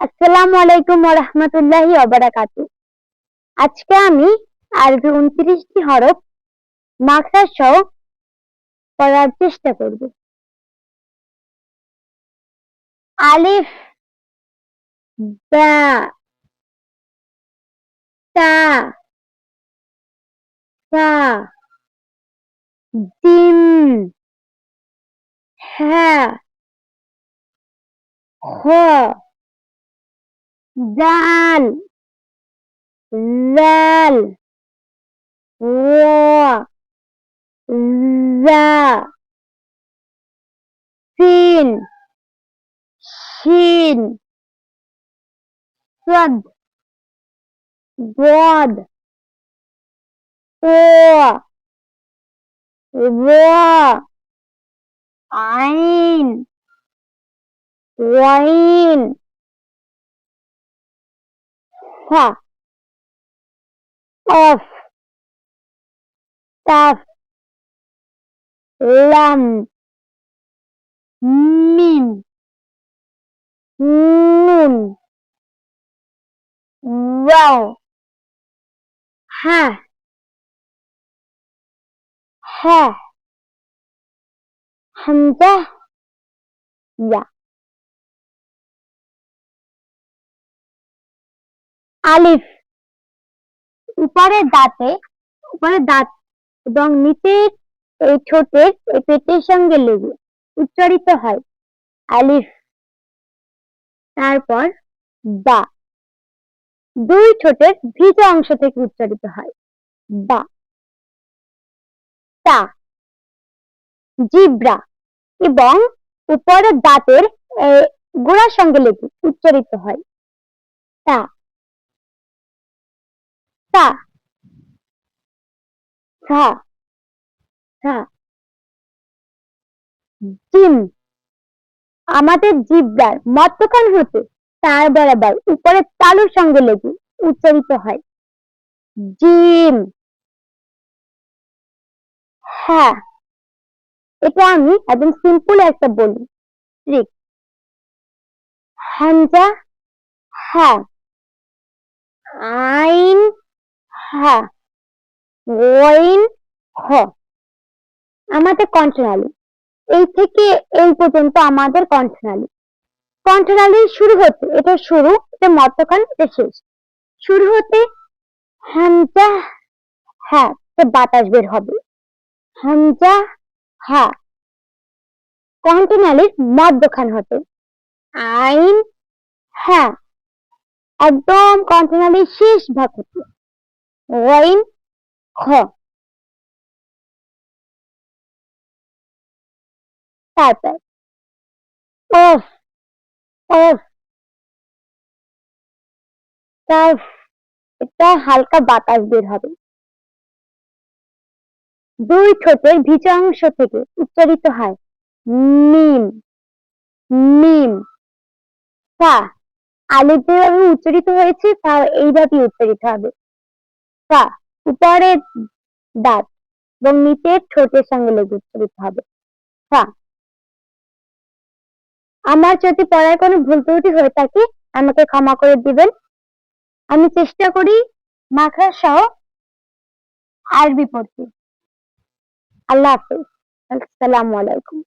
আসসালামু আলাইকুম ওরহমতুল্লাহি ওবারাকাতু। আজকে আমি আরবি উনত্রিশটি হরফ মাকসার সহ পড়ার চেষ্টা করব। আলিফ, বা, তা, সা, জিম হ্যাঁ খ জাল জাল জা সিন শিন সদ গদ ও আইন ওয়াইন Sofa of Taf Lam Min Nun Wow Ha Ha Hamzah Ya আলিফ। উপরের দাঁতে, উপরের দাঁত এবং নিচের এই ঠোঁটের এই পেটের সঙ্গে লেগে উচ্চারিত হয় আলিফ। তারপর বা। দুই ঠোঁটের ভিজা অংশ থেকে উচ্চারিত হয় বা। তা। জিব্রা এবং উপরের দাঁতের গোড়ার সঙ্গে লেগে উচ্চারিত হয়। তা। সা জিব্রার মধ্যখান হতে তার বরাবর উপরের তালুর সঙ্গে লেগে উচ্চারিত হয়। জিম হ্যাঁ। এটা আমি একদম সিম্পল একটা বলি। ট্রিক হ্যাঁ। আইন। ওয়াইন হ। আমাদের কণ্ঠনালী। এই থেকে এই পর্যন্ত আমাদের কণ্ঠনালী। কণ্ঠনালী শুরু হতে এটা শুরু, এটা মধ্যখান, এটা শেষ। শুরু হতে হামজা হ্যাঁ বাতাস বের হবে। হামজা হ্যাঁ। কণ্ঠনালীর মধ্যখান হতে। আইন হ্যাঁ। একদম কণ্ঠনালীর শেষ ভাগ হতে। ওয়াইন খ তারপর অফ অফ কাফ এটা হালকা বাতাস বের হবে। দুই ঠোঁটের ভিজা অংশ থেকে উচ্চারিত হয় মিম মিম ফা আলিফ যেভাবে উচ্চারিত হয়েছে তা এইভাবে উচ্চারিত হবে। ফা উপরের দাঁত এবং নিচের ঠোঁটের সঙ্গে লেগে উচ্চারিত হবে। ফা আমার যদি পড়ায় কোনো ভুল ত্রুটি হয়ে থাকে, আমাকে ক্ষমা করে দিবেন। আমি চেষ্টা করি মাখরা সহ আরবি পড়তে। আল্লাহ হাফিজ। আসসালামু আলাইকুম।